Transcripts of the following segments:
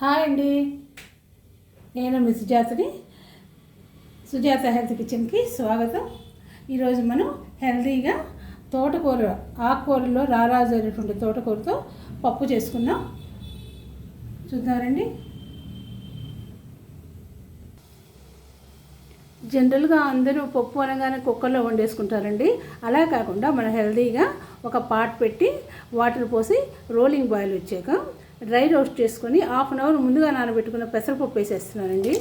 Hi అండి. నేను మీ సుజాతని. Sujatha health కిచెన్కి స్వాగతం. ఈరోజు మనం హెల్తీగా తోటకూర ఆకుకూరలో రారాజు అయినటువంటి తోటకూరతో పప్పు చేసుకుందాం. చూద్దామండి. జనరల్గా అందరూ పప్పు అనగానే కుక్కర్లో వండేసుకుంటారండి. అలా కాకుండా మనం హెల్తీగా ఒక పాట్ పెట్టి వాటర్ పోసి రోలింగ్ బాయిల్ వచ్చాక డ్రై రోస్ట్ చేసుకొని హాఫ్ అన్ అవర్ ముందుగా నానబెట్టుకున్న పెసరపప్పు వేసేస్తున్నానండి.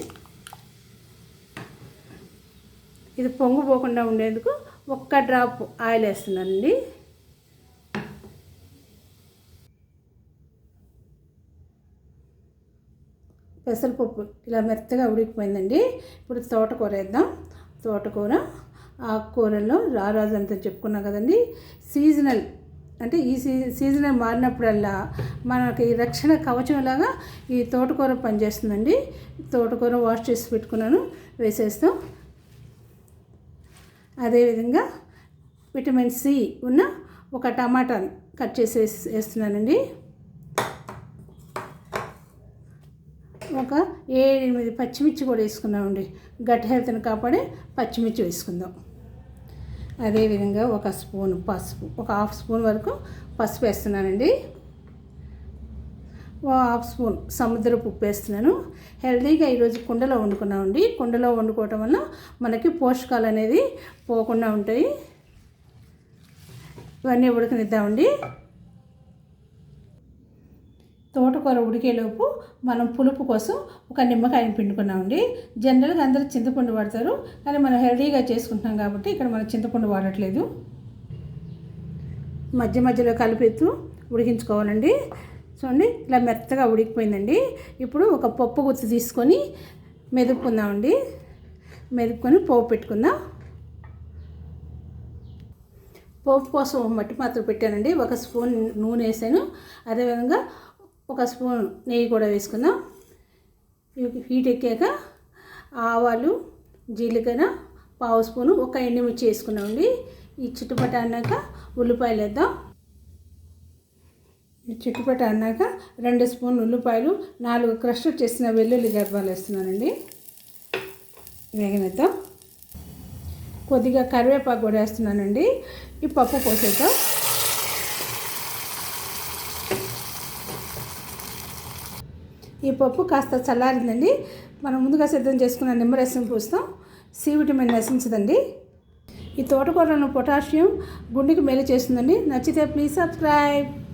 ఇది పొంగిపోకుండా ఉండేందుకు ఒక్క డ్రాప్ ఆయిల్ వేస్తున్నానండి. పెసరపప్పు ఇలా మెత్తగా ఉడికిపోయిందండి. ఇప్పుడు తోటకూర వేద్దాం. తోటకూర ఆకుకూరల్లో రారాజు అంతా చెప్పుకున్నాం కదండి. సీజనల్ అంటే ఈ సీ సీజన్ మారినప్పుడల్లా మనకి రక్షణ కవచంలాగా ఈ తోటకూర పనిచేస్తుందండి. తోటకూర వాష్ చేసి పెట్టుకున్నాను వేసేస్తాం. అదేవిధంగా విటమిన్ సి ఉన్న ఒక టమాటాని కట్ చేసి వేస్తున్నానండి. ఒక ఏడు ఎనిమిది పచ్చిమిర్చి కూడా వేసుకున్నామండి. గట్ హెల్త్ని కాపాడే పచ్చిమిర్చి వేసుకుందాం. అదేవిధంగా ఒక స్పూన్ పసుపు ఒక హాఫ్ స్పూన్ వరకు పసుపు వేస్తున్నానండి. ఓ హాఫ్ స్పూన్ సముద్రపు ఉప్పు వేస్తున్నాను. హెల్దీగా ఈరోజు కుండలో వండుకున్నామండి. కుండలో వండుకోవటం వల్ల మనకి పోషకాలు అనేది పోకుండా ఉంటాయి. ఇవన్నీ ఉడకనిద్దామండి. కూర ఉడికేలోపు మనం పులుపు కోసం ఒక నిమ్మకాయని పిండుకున్నామండి. జనరల్గా అందరూ చింతపండు వాడతారు. కానీ మనం హెల్దీగా చేసుకుంటున్నాం కాబట్టి ఇక్కడ మనం చింతపండు వాడట్లేదు. మధ్య మధ్యలో కలిపెత్తు ఉడికించుకోవాలండి. చూడండి ఇలా మెత్తగా ఉడికిపోయిందండి. ఇప్పుడు ఒక పప్పు గుత్తి తీసుకొని మెదుపుకుందామండి. మెదుపుకొని పోపు పెట్టుకుందాం. పోపు కోసం మట్టి పాత్ర పెట్టానండి. ఒక స్పూన్ నూనె వేసాను. అదేవిధంగా ఒక స్పూన్ నెయ్యి కూడా వేసుకుందాం. హీట్ ఎక్కాక ఆవాలు జీలకర్ర పావు స్పూను ఒక ఎండుమిర్చి వేసుకున్నామండి ఈ చుట్టుపట అన్నాక ఉల్లిపాయలు వేద్దాం. ఈ చుట్టుపట్ట అన్నాక రెండు స్పూన్ ఉల్లిపాయలు నాలుగు క్రష్ చేసిన వెల్లుల్లి గర్భాలు వేస్తున్నానండి. వేగనిద్దాం. కొద్దిగా కరివేపాకు కూడా వేస్తున్నానండి. ఈ పప్పు పోసేద్దాం. ఈ పప్పు కాస్త చల్లారిందండి. మనం ముందుగా సిద్ధం చేసుకున్న నిమ్మరసం పూస్తాం. C vitamin నశించదండి. ఈ తోటకూరను పొటాషియం గుండెకి మేలు చేస్తుందండి. నచ్చితే ప్లీజ్ సబ్స్క్రైబ్.